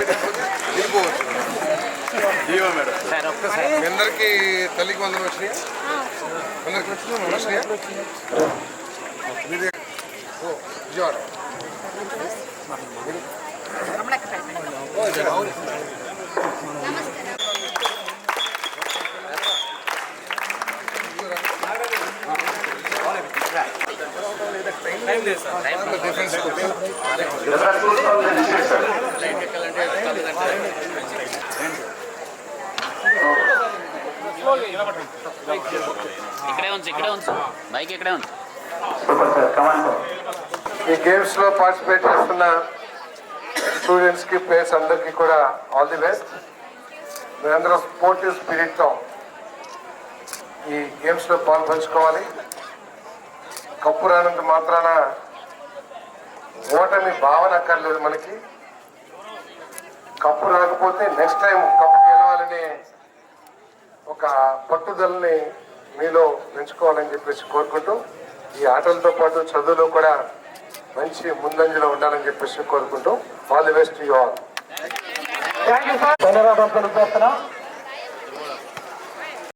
పెట్టకపోతే వెళ్ళిపోవచ్చు దీవో madam sir ఒక్కసారి మీ అందరికీ తల్లికి వందలు వచ్చినాయి అందరికి వచ్చినాయి వచ్చినాయా మీరు ఓ విజయవాడ డిఫరెన్స్ ఇక్కడే ఉంచు ఇక్కడే ఉంచు బైక్ ఇక్కడే ఉంచు ఈ గేమ్స్లో పార్టిసిపేట్ చేస్తున్న స్టూడెంట్స్కి ప్లేయర్స్ అందరికీ కూడా ఆల్ ది బెస్ట్ మీరందరూ స్పోర్టివ్ స్పిరిట్తో ఈ గేమ్స్లో పాల్పంచుకోవాలి. కప్పు రానంత మాత్రాన ఓటమి భావన అక్కర్లేదు మనకి. కప్పు రాకపోతే నెక్స్ట్ టైం కప్పు ఒక పట్టుదలని మీలో పెంచుకోవాలని చెప్పేసి కోరుకుంటూ ఈ ఆటలతో పాటు చదువులో కూడా మంచి ముందంజలో ఉండాలని చెప్పేసి కోరుకుంటూ all the best you all. ధన్యవాదాలు